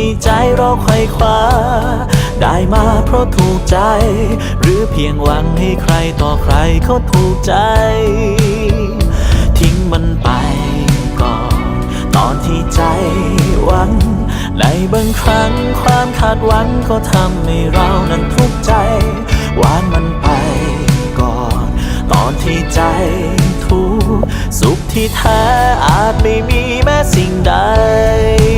ที่ใจเราไขว่คว้า ได้มาเพราะถูกใจ หรือเพียงหวังให้ใครต่อใครเขาถูกใจ ทิ้งมันไปก่อน ตอนที่ใจหวัง ในบางครั้งความคาดหวังก็ทำให้เรานั้นทุกข์ใจวางมันไปก่อน ตอนที่ใจทุกข์สุขที่แท้อาจไม่มีแม้สิ่งใด